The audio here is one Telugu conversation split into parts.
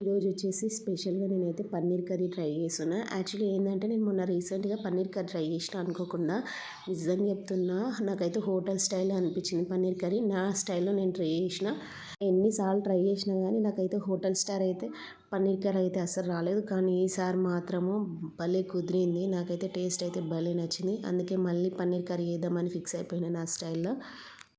ఈరోజు వచ్చేసి స్పెషల్గా నేనైతే పన్నీర్ కర్రీ ట్రై చేస్తున్నా. యాక్చువల్లీ ఏంటంటే నేను మొన్న రీసెంట్గా పన్నీర్ కర్రీ ట్రై చేసిన అనుకోకుండా నిజంగా చెప్తున్నా నాకైతే హోటల్ స్టైల్ అనిపించింది పన్నీర్ కర్రీ. నా స్టైల్లో నేను ట్రై చేసిన. ఎన్నిసార్లు ట్రై చేసినా కానీ నాకైతే హోటల్ స్టార్ అయితే పన్నీర్ కర్రీ అయితే అస్సలు రాలేదు. కానీ ఈసారి మాత్రము భలే కుదిరింది. నాకైతే టేస్ట్ అయితే భలే నచ్చింది. అందుకే మళ్ళీ పన్నీర్ కర్రీ వేద్దామని ఫిక్స్ అయిపోయినా నా స్టైల్లో.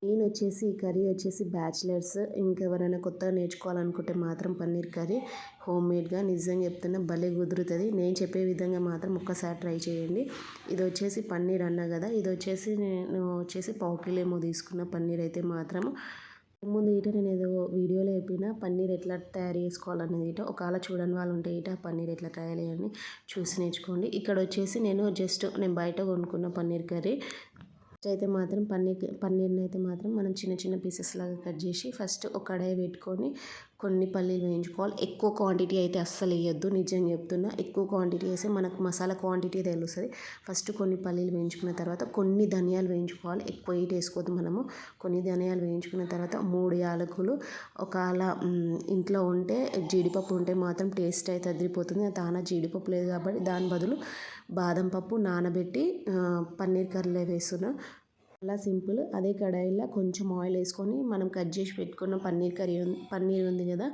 నేను వచ్చేసి ఈ కర్రీ వచ్చేసి బ్యాచిలర్స్. ఇంకెవరైనా కొత్తగా నేర్చుకోవాలనుకుంటే మాత్రం పన్నీర్ కర్రీ హోమ్ మేడ్గా. నిజంగా చెప్తున్నా భలే కుదురుతుంది. నేను చెప్పే విధంగా మాత్రం ఒక్కసారి ట్రై చేయండి. ఇది వచ్చేసి పన్నీర్ అన్నా కదా. ఇది వచ్చేసి నేను వచ్చేసి పావు కిలో ఏమో తీసుకున్న పన్నీర్ అయితే మాత్రం. ముందు ఇట నేను ఏదో వీడియోలో చెప్పిన పన్నీర్ ఎట్లా తయారు చేసుకోవాలనేది ఇట ఒకవేళ చూడని వాళ్ళు ఉంటే ఇట పన్నీర్ ఎట్లా తయారు చేయాలని చూసి నేర్చుకోండి. ఇక్కడ వచ్చేసి నేను జస్ట్ నేను బయట కొనుక్కున్న పన్నీర్ కర్రీ. అయితే మాత్రం పన్నీర్ పన్నీర్ని అయితే మాత్రం మనం చిన్న చిన్న పీసెస్ లాగా కట్ చేసి ఫస్ట్ ఒక కడాయి పెట్టుకొని కొన్ని పల్లీలు వేయించుకోవాలి. ఎక్కువ క్వాంటిటీ అయితే అస్సలు వేయొద్దు. నిజంగా చెప్తున్నా ఎక్కువ క్వాంటిటీ వేస్తే మనకు మసాలా క్వాంటిటీ తెలుస్తుంది. ఫస్ట్ కొన్ని పల్లీలు వేయించుకున్న తర్వాత కొన్ని ధనియాలు వేయించుకోవాలి. ఎక్కువ హీట్ వేసుకోవద్దు మనము. కొన్ని ధనియాలు వేయించుకున్న తర్వాత మూడు యాలకులు ఒకవేళ ఇంట్లో ఉంటే జీడిపప్పు ఉంటే మాత్రం టేస్ట్ అయితే అదిరిపోతుంది. తానా జీడిపప్పు లేదు కాబట్టి దాని బదులు బాదం పప్పు నానబెట్టి పన్నీర్ కర్రీలో వేస్తున్నా చాలా సింపుల్. అదే కడాయిలో కొంచెం ఆయిల్ వేసుకొని మనం కట్ చేసి పెట్టుకున్న పన్నీర్ కర్రీ పన్నీర్ ఉంది కదా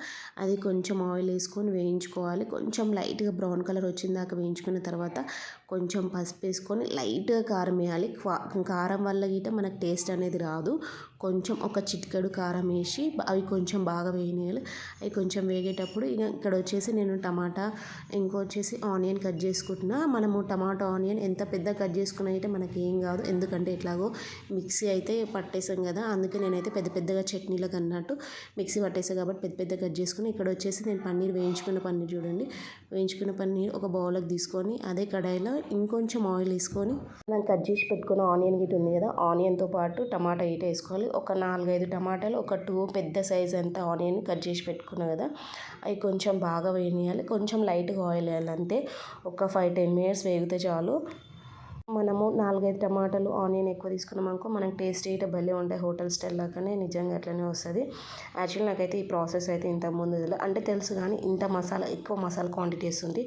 అది కొంచెం ఆయిల్ వేసుకొని వేయించుకోవాలి. కొంచెం లైట్గా బ్రౌన్ కలర్ వచ్చిందాక వేయించుకున్న తర్వాత కొంచెం పసుపు వేసుకొని లైట్గా కారం వేయాలి. కారం వల్ల గిట మనకు టేస్ట్ అనేది రాదు. కొంచెం ఒక చిటికెడు కారం వేసి అవి కొంచెం బాగా వేయనీయాలి అవి కొంచెం వేగేటప్పుడు ఇక ఇక్కడ వచ్చేసి నేను టమాటా ఇంకో వచ్చేసి ఆనియన్ కట్ చేసుకుంటున్నా. మనము టమాటా ఆనియన్ ఎంత పెద్ద కట్ చేసుకున్నా అయితే మనకి ఏం కాదు. ఎందుకంటే ఎట్లాగో మిక్సీ అయితే పట్టేసాం కదా అందుకే నేనైతే పెద్ద పెద్దగా చట్నీలకు అన్నట్టు మిక్సీ పట్టేసాను కాబట్టి పెద్ద పెద్ద కట్ చేసుకుని ఇక్కడ వచ్చేసి నేను పన్నీర్ వేయించుకున్న పన్నీర్ చూడండి. వేయించుకున్న పన్నీర్ ఒక బౌల్లోకి తీసుకొని అదే కడాయిలో ఇంకొంచెం ఆయిల్ వేసుకొని మనం కట్ చేసి పెట్టుకున్న ఆనియన్ గిట్ ఉంది కదా ఆనియన్తో పాటు టమాటా ఇట వేసుకోవాలి. ఒక నాలుగైదు టమాటాలు ఒక టూ పెద్ద సైజ్ అంత ఆనియన్ కట్ చేసి పెట్టుకున్నాం కదా అవి కొంచెం బాగా వేయనియాలి. కొంచెం లైట్గా ఆయిల్ వేయాలి అంతే. ఒక ఫైవ్ టెన్ మినిట్స్ వేగితే చాలు. మనము నాలుగైదు టమాటాలు ఆనియన్ ఎక్కువ తీసుకున్నాం అనుకో మనకు టేస్ట్ అయితే భలే ఉంటాయి హోటల్ స్టైల్ లాగానే నిజంగా అట్లనే వస్తుంది. యాక్చువల్లీ నాకైతే ఈ ప్రాసెస్ అయితే ఇంత ముందు అంటే తెలుసు కానీ ఇంత మసాలా ఎక్కువ మసాలా క్వాంటిటీ వేస్తుంది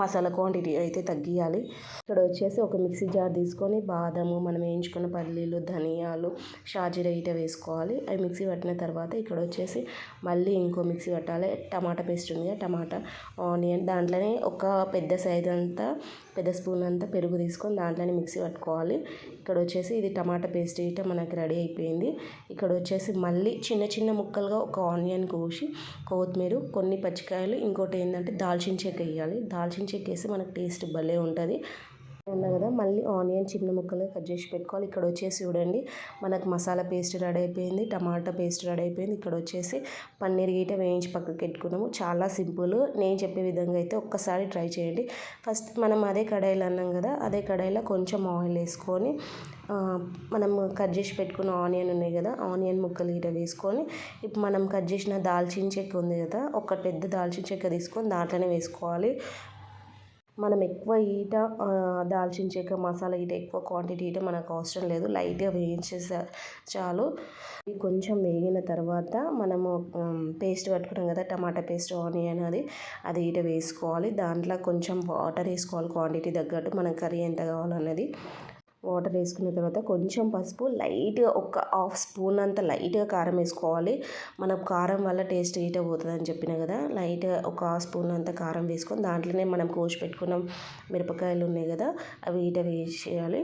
మసాలా క్వాంటిటీ అయితే తగ్గియాలి. ఇక్కడ వచ్చేసి ఒక మిక్సీ జార్ తీసుకొని బాదము మనం వేయించుకున్న పల్లీలు ధనియాలు షాజీరా ఇట వేసుకోవాలి. అవి మిక్సీ పట్టిన తర్వాత ఇక్కడ వచ్చేసి మళ్ళీ ఇంకో మిక్సీ పట్టాలి. టమాటా పేస్ట్ ఉంది టమాటా ఆనియన్ దాంట్లోనే ఒక పెద్ద సైజ్ అంతా పెద్ద స్పూన్ అంతా పెరుగు తీసుకొని దాంట్లోనే మిక్సీ పట్టుకోవాలి. ఇక్కడ వచ్చేసి ఇది టమాటా పేస్ట్ ఇట మనకి రెడీ అయిపోయింది. ఇక్కడ వచ్చేసి మళ్ళీ చిన్న చిన్న ముక్కలుగా ఒక ఆనియన్ కోసి కొత్తిమీర కొన్ని పచ్చికాయలు ఇంకోటి ఏంటంటే దాల్చిన చెక్క వేయాలి. దాల్చిన చెక్క వేసి మనకు టేస్ట్ భలే ఉంటుంది. ఉన్నా కదా మళ్ళీ ఆనియన్ చిన్న ముక్కలు కట్ చేసి పెట్టుకోవాలి. ఇక్కడ వచ్చేసి చూడండి మనకు మసాలా పేస్ట్ రెడీ అయిపోయింది టమాటా పేస్ట్ రెడీ అయిపోయింది. ఇక్కడ వచ్చేసి పన్నీర్ గీట వేయించి పక్కకు పెట్టుకున్నాము. చాలా సింపుల్. నేను చెప్పే విధంగా అయితే ఒక్కసారి ట్రై చేయండి. ఫస్ట్ మనం అదే కడాయిలో అన్నాం కదా అదే కడాయిలో కొంచెం ఆయిల్ వేసుకొని మనం కట్ చేసి పెట్టుకున్న ఆనియన్ ఉన్నాయి కదా ఆనియన్ ముక్కలు గీట వేసుకొని ఇప్పుడు మనం కట్ చేసిన దాల్చిన చెక్క ఉంది కదా ఒక పెద్ద దాల్చిన చెక్క తీసుకొని దాంట్లోనే వేసుకోవాలి. మనం ఎక్కువ ఈట దాల్చిన చెక్క మసాలా ఈట ఎక్కువ క్వాంటిటీ ఈట మనకు అవసరం లేదు. లైట్గా వేయించేసా చాలు. ఇది కొంచెం వేగిన తర్వాత మనము పేస్ట్ పట్టుకున్నాం కదా టమాటా పేస్ట్ ఆనియన్ అది అది ఈట వేసుకోవాలి. దాంట్లో కొంచెం వాటర్ వేసుకోవాలి క్వాంటిటీ తగ్గట్టు. మనకు కర్రీ ఎంత కావాలన్నది. వాటర్ వేసుకున్న తర్వాత కొంచెం పసుపు లైట్గా ఒక హాఫ్ స్పూన్ అంత లైట్గా కారం వేసుకోవాలి. మనకు కారం వల్ల టేస్ట్ ఈట పోతుంది అని చెప్పిన కదా లైట్గా ఒక హాఫ్ స్పూన్ అంత కారం వేసుకొని దాంట్లోనే మనం కోసి పెట్టుకున్నాం మిరపకాయలు ఉన్నాయి కదా అవి ఈట వేసేయాలి.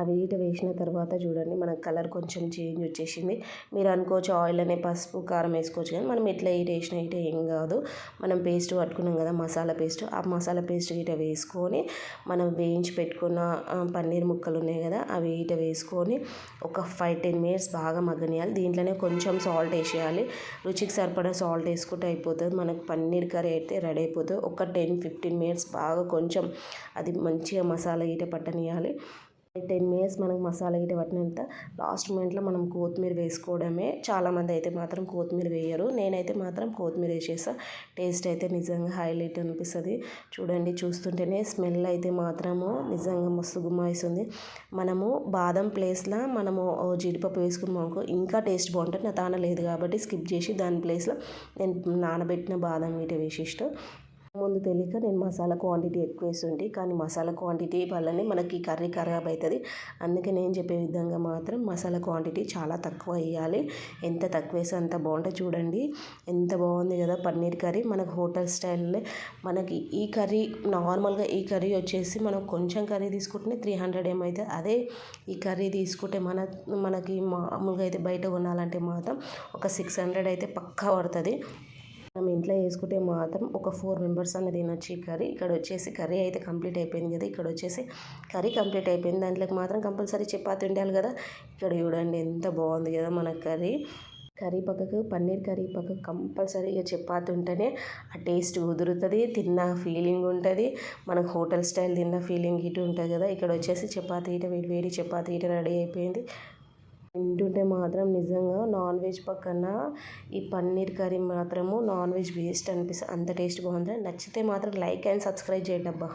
అవి ఈట వేసిన తర్వాత చూడండి మన కలర్ కొంచెం చేంజ్ వచ్చేసింది. మీరు అనుకోవచ్చు ఆయిల్ అనే పసుపు కారం వేసుకోవచ్చు కానీ మనం ఎట్లా ఈట వేసినా ఈట ఏం కాదు. మనం పేస్ట్ పట్టుకున్నాం కదా మసాలా పేస్ట్. ఆ మసాలా పేస్ట్ ఇట వేసుకొని మనం వేయించి పెట్టుకున్న పన్నీర్ ముక్కలు ఉన్నాయి కదా అవి ఇట వేసుకొని ఒక ఫైవ్ టెన్ మినిట్స్ బాగా మగ్గనియాలి. దీంట్లోనే కొంచెం సాల్ట్ వేసేయాలి. రుచికి సరిపడా సాల్ట్ వేసుకుంటే అయిపోతుంది. మనకు పన్నీర్ కర్రీ అయితే రెడీ అయిపోతుంది. ఒక టెన్ ఫిఫ్టీన్ మినిట్స్ బాగా కొంచెం అది మంచిగా మసాలా ఈట పట్టనియాలి. టెన్ మినిట్స్ మనకు మసాలా గిట్ట పట్టినంత లాస్ట్ మూమెంట్లో మనం కొత్తిమీర వేసుకోవడమే. చాలామంది అయితే మాత్రం కొత్తిమీర వేయరు. నేనైతే మాత్రం కొత్తిమీర వేసేసా. టేస్ట్ అయితే నిజంగా హైలైట్ అనిపిస్తుంది. చూడండి చూస్తుంటేనే స్మెల్ అయితే మాత్రము నిజంగా మస్తు గుమ్మాయిస్తుంది. మనము బాదం ప్లేస్లో మనము జీడిపప్పు వేసుకున్నాం అనుకో ఇంకా టేస్ట్ బాగుంటుంది. నా తాన లేదు కాబట్టి స్కిప్ చేసి దాని ప్లేస్లో నేను నానబెట్టిన బాదం గిట్ట వేసేసిన ముందు తెలియక నేను మసాలా క్వాంటిటీ ఎక్కువ వేస్తుంటే కానీ మసాలా క్వాంటిటీ వల్లనే మనకి కర్రీ ఖరాబ్ అవుతుంది అందుకే నేను చెప్పే విధంగా మాత్రం మసాలా క్వాంటిటీ చాలా తక్కువ వేయాలి. ఎంత తక్కువ వేస్తే అంత బాగుంటుంది చూడండి. ఎంత బాగుంది కదా పన్నీర్ కర్రీ. మనకు హోటల్ స్టైల్లో మనకి ఈ కర్రీ నార్మల్గా ఈ కర్రీ వచ్చేసి మనం కొంచెం కర్రీ తీసుకుంటే త్రీ హండ్రెడ్ ఏమైతే అదే ఈ కర్రీ తీసుకుంటే మన మనకి మామూలుగా అయితే బయట కొనాలంటే మాత్రం ఒక సిక్స్ హండ్రెడ్ అయితే పక్కా పడుతుంది. మనం ఇంట్లో వేసుకుంటే మాత్రం ఒక ఫోర్ మెంబర్స్ అనేది తినొచ్చు ఈ కర్రీ. ఇక్కడ వచ్చేసి కర్రీ అయితే కంప్లీట్ అయిపోయింది కదా. ఇక్కడ వచ్చేసి కర్రీ కంప్లీట్ అయిపోయింది. దాంట్లోకి మాత్రం కంపల్సరీ చపాతి ఉండాలి కదా. ఇక్కడ చూడండి ఎంత బాగుంది కదా మన కర్రీ. కర్రీ పక్కకు పన్నీర్ కర్రీ పక్కకు కంపల్సరీగా చపాతి ఉంటేనే ఆ టేస్ట్ కుదురుతుంది తిన్న ఫీలింగ్ ఉంటుంది. మనకు హోటల్ స్టైల్ తిన్న ఫీలింగ్ ఇటు ఉంటుంది కదా. ఇక్కడ వచ్చేసి చపాతీ ఇట వేడి వేడి చపాతీ ఇట రెడీ అయిపోయింది. వింటుంటే మాత్రం నిజంగా నాన్ వెజ్ పక్కన ఈ పన్నీర్ కర్రీ మాత్రము నాన్ వెజ్ వేస్ట్ అనిపిస్తుంది అంత టేస్ట్ బాగుంది నచ్చితే మాత్రం లైక్ అండ్ సబ్స్క్రైబ్ చేయండి అబ్బా